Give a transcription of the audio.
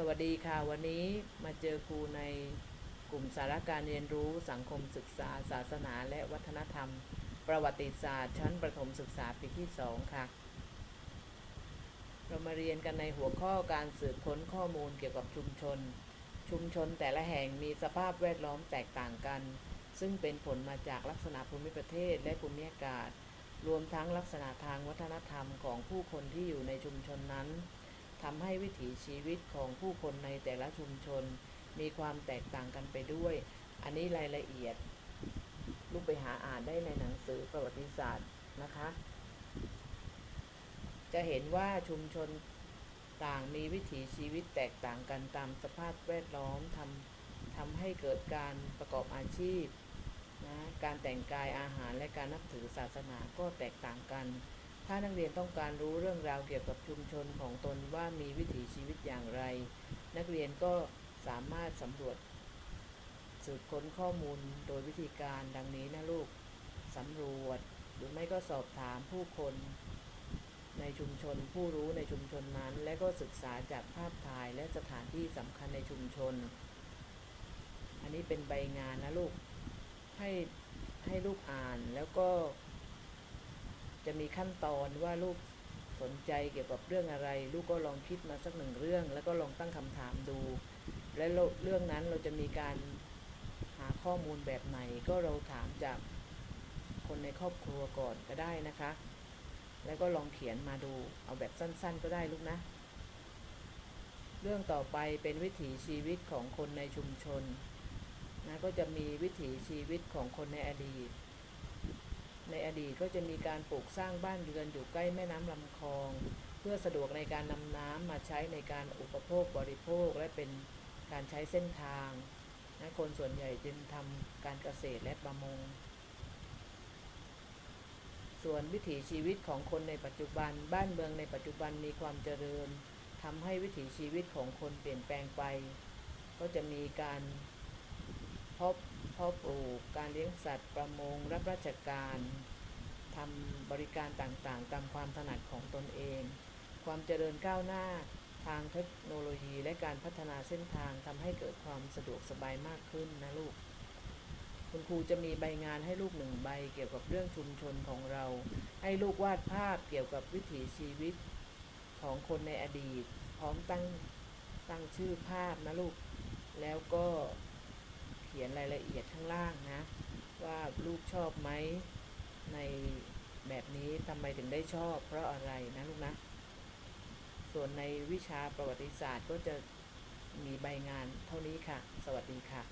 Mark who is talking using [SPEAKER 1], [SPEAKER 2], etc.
[SPEAKER 1] สวัสดีค่ะ วันนี้มาเจอครูในกลุ่มสาระการเรียนรู้สังคมศึกษา ศาสนา และวัฒนธรรม ประวัติศาสตร์ ชั้นประถมศึกษาปีที่ 2 ค่ะ เรามาเรียนกันในหัวข้อการสืบค้นข้อมูลเกี่ยวกับชุมชน ชุมชนแต่ละแห่งมีสภาพแวดล้อมแตกต่างกัน ซึ่งเป็นผลมาจากลักษณะภูมิประเทศและภูมิอากาศ รวมทั้งลักษณะทางวัฒนธรรมของผู้คนที่อยู่ในชุมชนนั้น ทำให้วิถีชีวิตของผู้คนในแต่ละชุมชน มีความแตกต่างกันไปด้วย อันนี้รายละเอียด ลูกไปหาอ่านได้ในหนังสือประวัติศาสตร์นะคะ จะเห็นว่าชุมชนต่างมีวิถีชีวิตแตกต่างกันตามสภาพแวดล้อมทำทำให้เกิดการประกอบอาชีพนะการแต่งกายอาหารและการนับถือศาสนาก็แตกต่างกัน ถ้านักเรียนต้องการรู้เรื่องราวเกี่ยวกับชุมชนของตนว่ามีวิถีชีวิตอย่างไร นักเรียนก็สามารถสำรวจ สืบค้นข้อมูลโดยวิธีการดังนี้นะลูกสำรวจหรือไม่ก็สอบถามผู้คนในชุมชนผู้รู้ในชุมชนนั้น และก็ศึกษาจากภาพถ่ายและสถานที่สำคัญในชุมชน อันนี้เป็นใบงานนะลูกให้ให้ลูกอ่านแล้วก็ จะมีขั้นตอนว่าลูกสนใจเกี่ยวกับเรื่องอะไร ลูกก็ลองคิดมาสักหนึ่งเรื่อง แล้วก็ลองตั้งคำถามดู และเราเรื่องนั้นเราจะมีการหาข้อมูลแบบไหนก็เราถามจากคนในครอบครัวก่อนก็ได้นะคะ แล้วก็ลองเขียนมาดูเอาแบบสั้น ๆ ก็ได้ลูกนะ เรื่องต่อไปเป็นวิถีชีวิตของคนในชุมชนนะก็จะมีวิถีชีวิตของคนในอดีต ในอดีตก็จะมีการปลูกสร้างบ้านเรือนอยู่ใกล้แม่น้ำลำคลอง เพื่อสะดวกในการนำน้ำมาใช้ในการอุปโภคบริโภคและเป็นการใช้เส้นทางนะคนส่วนใหญ่จึงทำการเกษตรและประมง ส่วนวิถีชีวิตของคนในปัจจุบัน บ้านเมืองในปัจจุบันมีความเจริญทำให้วิถีชีวิตของคนเปลี่ยนแปลงไป ก็จะมีการพาะ เพาะปลูกการเลี้ยงสัตว์ประมงรับราชการทำบริการต่างๆ ตามความถนัดของตนเอง ความเจริญก้าวหน้าทางเทคโนโลยีและการพัฒนาเส้นทางทำให้เกิดความสะดวกสบายมากขึ้นนะลูก คุณครูจะมีใบงานให้ลูกหนึ่งใบเกี่ยวกับเรื่องชุมชนของเรา ให้ลูกวาดภาพเกี่ยวกับวิถีชีวิตของคนในอดีต พร้อมตั้งตั้งชื่อภาพนะลูก แล้วก็ ขียนรายละเอียดข้างล่างนะ ว่าลูกชอบไหมในแบบนี้ทำไมถึงได้ชอบ เพราะอะไรนะลูกนะ ส่วนในวิชาประวัติศาสตร์ก็จะมีใบงานเท่านี้ค่ะ สวัสดีค่ะ